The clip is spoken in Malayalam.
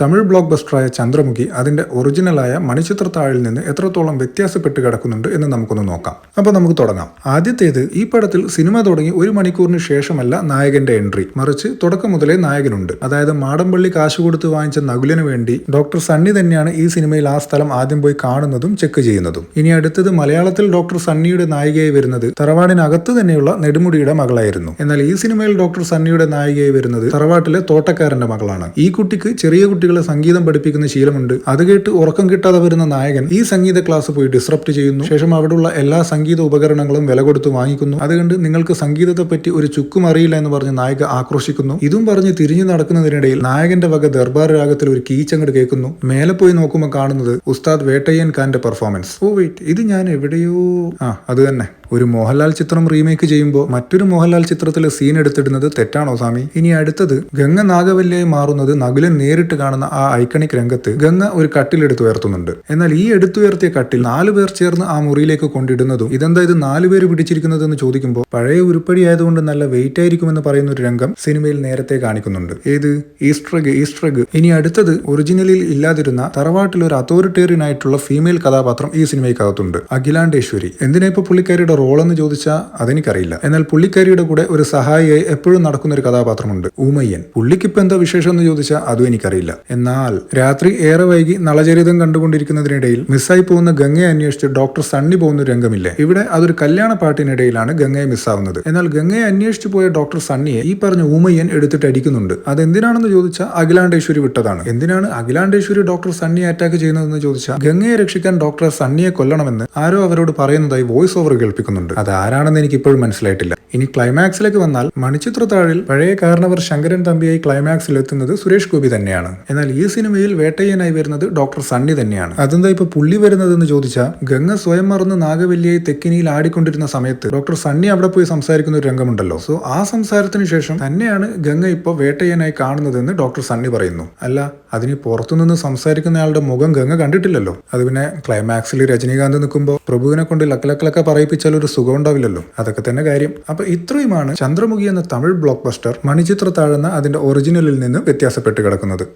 തമിഴ് ബ്ലോക്ക് ബസ്റ്ററായ ചന്ദ്രമുഖി അതിന്റെ ഒറിജിനലായ മണിച്ചിത്രത്താഴിൽ നിന്ന് എത്രത്തോളം വ്യത്യാസപ്പെട്ട് കിടക്കുന്നുണ്ട് എന്ന് നമുക്കൊന്ന് നോക്കാം. അപ്പോൾ നമുക്ക് തുടങ്ങാം. ആദ്യത്തേത് ഈ പടത്തിൽ സിനിമ തുടങ്ങി ഒരു മണിക്കൂറിന് ശേഷമല്ല നായകന്റെ എൻട്രി. മറിച്ച് തുടക്കം മുതലേ നായകനുണ്ട്. അതായത് മാടമ്പള്ളി കാശ് കൊടുത്ത് വാങ്ങിച്ച നകുലിന് വേണ്ടി ഡോക്ടർ സണ്ണി തന്നെയാണ് ഈ സിനിമയിൽ ആ സ്ഥലം ആദ്യം പോയി കാണുന്നതും ചെക്ക് ചെയ്യുന്നതും. ഇനി അടുത്തത് മലയാളത്തിൽ ഡോക്ടർ സണ്ണിയുടെ നായികയായി വരുന്നത് തറവാടിനകത്ത് തന്നെയുള്ള നെടുമുടിയുടെ മകളായിരുന്നു. എന്നാൽ ഈ സിനിമയിൽ ഡോക്ടർ സണ്ണിയുടെ നായികയായി വരുന്നത് തറവാട്ടിലെ തോട്ടക്കാരന്റെ മകളാണ്. ഈ കുട്ടിക്ക് ചെറിയ കുട്ടികളെ സംഗീതം പഠിപ്പിക്കുന്ന ശീലമുണ്ട്. അത് കേട്ട് ഉറക്കം കിട്ടാതെ വരുന്ന നായകൻ ഈ സംഗീത ക്ലാസ് പോയി ഡിസ്റപ്റ്റ് ചെയ്യുന്നു. ശേഷം അവിടെയുള്ള എല്ലാ സംഗീത ഉപകരണങ്ങളും വില കൊടുത്ത് വാങ്ങിക്കുന്നു. അതുകൊണ്ട് നിങ്ങൾക്ക് സംഗീതത്തെ പറ്റി ഒരു ചുക്കും അറിയില്ല എന്ന് പറഞ്ഞ് നായിക ആക്രോശിക്കുന്നു. ഇതും പറഞ്ഞ് തിരിഞ്ഞു നടക്കുന്നതിനിടയിൽ നായകന്റെ വക ദർബാർ രാഗത്തിൽ ഒരു കീച്ചങ്ങട് കേൾക്കുന്നു. മേലെ പോയി നോക്കുമ്പോൾ കാണുന്നത് ഉസ്താദ് വേട്ടയ്യൻ ഖാന്റെ പെർഫോമൻസ് ഓ വെയിറ്റ് ഇത് ഞാൻ എവിടെയോ ആ അത് തന്നെ. ഒരു മോഹൻലാൽ ചിത്രം റീമേക്ക് ചെയ്യുമ്പോൾ മറ്റൊരു മോഹൻലാൽ ചിത്രത്തിലെ സീൻ എടുത്തിടുന്നത് തെറ്റാണോ സ്വാമി? ഇനി അടുത്തത് ഗംഗ നാഗവല്യായി മാറുന്നത് നകുലൻ നേരിട്ട് കാണുന്ന ആ ഐക്കണിക് രംഗത്ത് ഗംഗ ഒരു കട്ടിലെടുത്ത് ഉയർത്തുന്നുണ്ട്. എന്നാൽ ഈ എടുത്തുയർത്തിയ കട്ടിൽ നാലു പേർ ചേർന്ന് ആ മുറിയിലേക്ക് കൊണ്ടിടുന്നതും ഇതെന്താ ഇത് നാലു പേര് പിടിച്ചിരിക്കുന്നത് എന്ന് ചോദിക്കുമ്പോൾ പഴയ ഉരുപ്പടി ആയതുകൊണ്ട് നല്ല വെയിറ്റ് ആയിരിക്കുമെന്ന് പറയുന്ന ഒരു രംഗം സിനിമയിൽ നേരത്തെ കാണിക്കുന്നുണ്ട്. ഏത്? ഈസ്ട്രഗ് ഈസ്ട്രഗ് ഇനി അടുത്തത് ഒറിജിനലിൽ ഇല്ലാതിരുന്ന തറവാട്ടിൽ ഒരു അതോറിറ്റേറിയൻ ആയിട്ടുള്ള ഫീമെയിൽ കഥാപാത്രം ഈ സിനിമയ്ക്കകത്തുണ്ട്. അഖിലാണ്ടേശ്വരി. എന്തിനാ ഇപ്പൊ പുള്ളിക്കാരിയുടെ റോൾ എന്ന് ചോദിച്ചാൽ അതെനിക്കറിയില്ല. എന്നാൽ പുള്ളിക്കാരിയുടെ കൂടെ ഒരു സഹായിയായി എപ്പോഴും നടക്കുന്ന ഒരു കഥാപാത്രമുണ്ട് ഊമയ്യൻ. പുള്ളിക്കിപ്പോ എന്താ വിശേഷം എന്ന് ചോദിച്ചാൽ അതും എനിക്കറിയില്ല. എന്നാൽ രാത്രി ഏറെ വൈകി നളചരിതം കണ്ടുകൊണ്ടിരിക്കുന്നതിനിടയിൽ മിസ്സായി പോകുന്ന ഗംഗയെ അന്വേഷിച്ച് ഡോക്ടർ സണ്ണി പോകുന്ന ഒരു രംഗമില്ലേ? ഇവിടെ അതൊരു കല്യാണ പാട്ടിനിടയിലാണ് ഗംഗയെ മിസ്സാവുന്നത് എന്നാൽ ഗംഗയെ അന്വേഷിച്ചു പോയ ഡോക്ടർ സണ്ണിയെ ഈ പറഞ്ഞ ഊമയ്യൻ എടുത്തിട്ട് അടിക്കുന്നുണ്ട്. അതെന്തിനാണെന്ന് ചോദിച്ചാൽ അഖിലാണ്ടേശ്വരി വിട്ടതാണ്. എന്തിനാണ് അഖിലാണ്ടേശ്വരി ഡോക്ടർ സണ്ണിയെ അറ്റാക്ക് ചെയ്യുന്നതെന്ന് ചോദിച്ചാൽ ഗംഗയെ രക്ഷിക്കാൻ ഡോക്ടർ സണ്ണിയെ കൊല്ലണമെന്ന് ആരോ അവരോട് പറയുന്നതായി വോയിസ് ഓവർ കേൾപ്പിക്കുന്നുണ്ട് അത് ആരാണെന്ന് എനിക്ക് ഇപ്പോഴും മനസ്സിലായിട്ടില്ല. ഇനി ക്ലൈമാക്സിലേക്ക് വന്നാൽ മണിച്ചിത്രത്താഴിൽ പഴയ കാരണവർ ശങ്കരൻ തമ്പിയായി ക്ലൈമാക്സിൽ എത്തുന്നത് സുരേഷ് ഗോപി തന്നെയാണ്. എന്നാൽ ഈ സിനിമയിൽ വേട്ടയ്യനായി വരുന്നത് ഡോക്ടർ സണ്ണി തന്നെയാണ്. അതെന്താ ഇപ്പൊ പുള്ളി വരുന്നതെന്ന് ചോദിച്ചാൽ ഗംഗ സ്വയം മറന്ന് നാഗവല്ലിയായി തെക്കിനിയിൽ ആടിക്കൊണ്ടിരുന്ന സമയത്ത് ഡോക്ടർ സണ്ണി അവിടെ പോയി സംസാരിക്കുന്ന ഒരു രംഗമുണ്ടല്ലോ. സോ ആ സംസാരത്തിന് ശേഷം തന്നെയാണ് ഗംഗ ഇപ്പോൾ വേട്ടയ്യനായി കാണുന്നതെന്ന് ഡോക്ടർ സണ്ണി പറയുന്നു. അല്ല അതിന് പുറത്തുനിന്ന് സംസാരിക്കുന്നയാളുടെ മുഖം ഗംഗ കണ്ടിട്ടില്ലല്ലോ. അത് പിന്നെ ക്ലൈമാക്സിൽ രജനീകാന്ത് നിൽക്കുമ്പോൾ പ്രഭുവിനെ കൊണ്ട് ലക്കലക്കലൊക്കെ പറയിപ്പിച്ചാൽ ഒരു സുഖം ഉണ്ടാവില്ലല്ലോ അതൊക്കെ തന്നെ കാര്യം. അപ്പൊ ഇത്രയുമാണ് ചന്ദ്രമുഖി എന്ന തമിഴ് ബ്ലോക്ക് ബസ്റ്റർ മണിചിത്ര താഴ്ന്ന അതിന്റെ ഒറിജിനലിൽ നിന്ന് വ്യത്യാസപ്പെട്ട് കിടക്കുന്നത്.